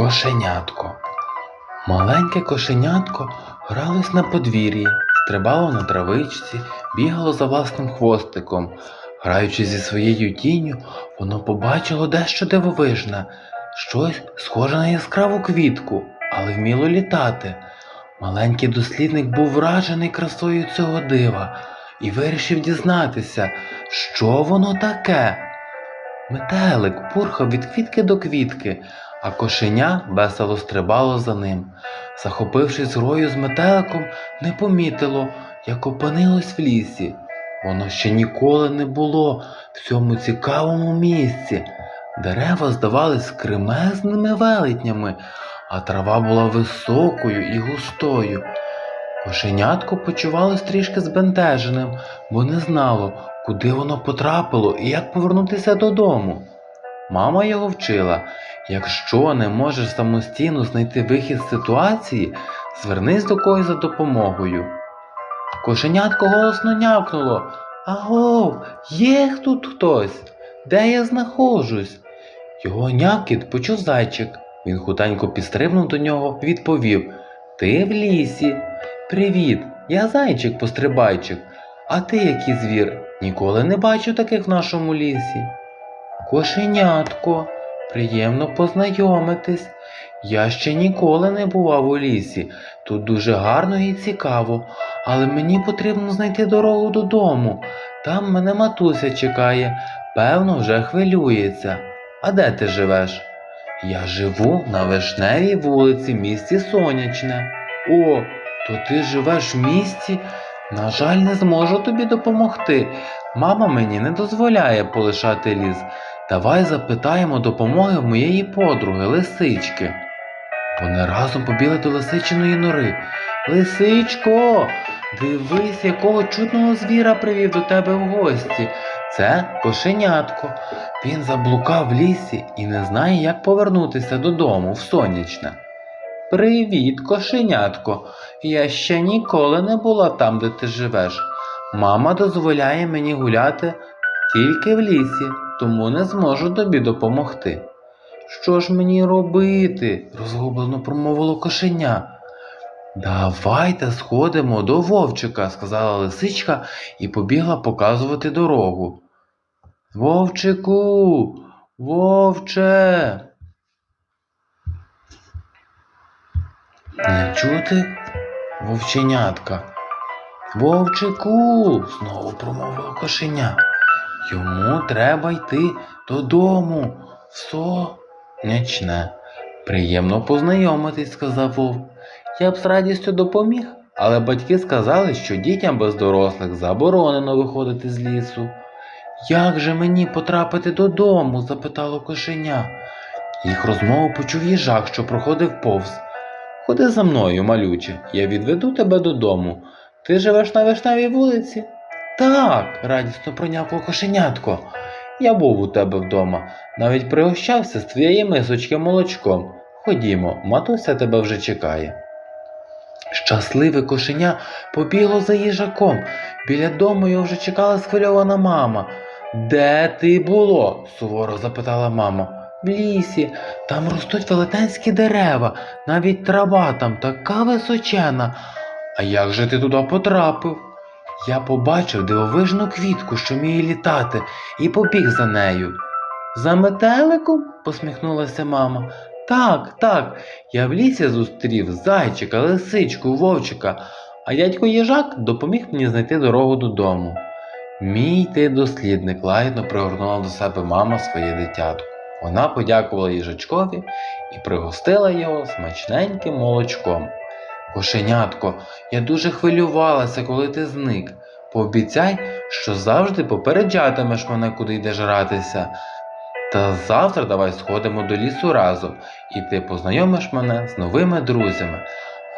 Кошенятко. Маленьке кошенятко гралось на подвір'ї, стрибало на травичці, бігало за власним хвостиком. Граючи зі своєю тінню, воно побачило дещо дивовижне, щось схоже на яскраву квітку, але вміло літати. Маленький дослідник був вражений красою цього дива і вирішив дізнатися, що воно таке. Метелик пурхав від квітки до квітки, а кошеня весело стрибало за ним. Захопившись грою з метеликом, не помітило, як опинилось в лісі. Воно ще ніколи не було в цьому цікавому місці. Дерева здавались кремезними велетнями, а трава була високою і густою. Кошенятко почувалось трішки збентеженим, бо не знало, куди воно потрапило і як повернутися додому. Мама його вчила, якщо не можеш самостійно знайти вихід з ситуації, звернись до когось за допомогою. Кошенятко голосно нявкнуло. Агов, є тут хтось? Де я знаходжусь? Його нявкіт почув зайчик. Він хутенько підстрибнув до нього, відповів Ти в лісі. Привіт, я зайчик пострибайчик. А ти який звір? Ніколи не бачу таких в нашому лісі. Кошенятко, приємно познайомитись. Я ще ніколи не бував у лісі. Тут дуже гарно і цікаво, але мені потрібно знайти дорогу додому. Там мене матуся чекає, певно, вже хвилюється. А де ти живеш? Я живу на вишневій вулиці, місті Сонячне. О, то ти живеш в місті? На жаль, не зможу тобі допомогти. Мама мені не дозволяє полишати ліс. Давай запитаємо допомоги в моєї подруги, лисички. Вони разом побігли до лисичиної нори. Лисичко, дивись, якого чудного звіра привів до тебе в гості. Це кошенятко. Він заблукав в лісі і не знає, як повернутися додому в сонячне. Привіт, кошенятко. Я ще ніколи не була там, де ти живеш. Мама дозволяє мені гуляти тільки в лісі, тому не зможу тобі допомогти. Що ж мені робити? розгублено промовило кошеня. Давайте сходимо до вовчика, сказала лисичка і побігла показувати дорогу. Вовчику, вовче. Не чути вовченятка. Вовчику, знову промовило кошеня. Йому треба йти додому. Сонячне. Приємно познайомитись, сказав вовк. Я б з радістю допоміг, але батьки сказали, що дітям без дорослих заборонено виходити з лісу. Як же мені потрапити додому? запитало кошеня. Їх розмову почув їжак, що проходив повз. Ходи за мною, малюче, я відведу тебе додому. Ти живеш на вишневій вулиці? Так, радісно пройнявкало кошенятко. Я був у тебе вдома, навіть пригощався з твоєї мисочки молочком. Ходімо, матуся тебе вже чекає. Щасливе кошеня побігло за їжаком. Біля дому його вже чекала схвильована мама. Де ти було? суворо запитала мама. В лісі, там ростуть велетенські дерева, навіть трава там така височена. А як же ти туди потрапив? Я побачив дивовижну квітку, що вміє літати, і побіг за нею. За метеликом? посміхнулася мама. Так, так, я в лісі зустрів зайчика, лисичку, вовчика, а дядько їжак допоміг мені знайти дорогу додому. Мій ти дослідник, лагідно пригорнула до себе мама своє дитятко. Вона подякувала їжачкові і пригостила його смачненьким молочком. Кошенятко, я дуже хвилювалася, коли ти зник. Пообіцяй, що завжди попереджатимеш мене, куди йдеш гратися. Та завтра давай сходимо до лісу разом, і ти познайомиш мене з новими друзями.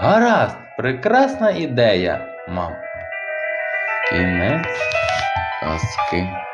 Гаразд, прекрасна ідея, мам. Кінець казки.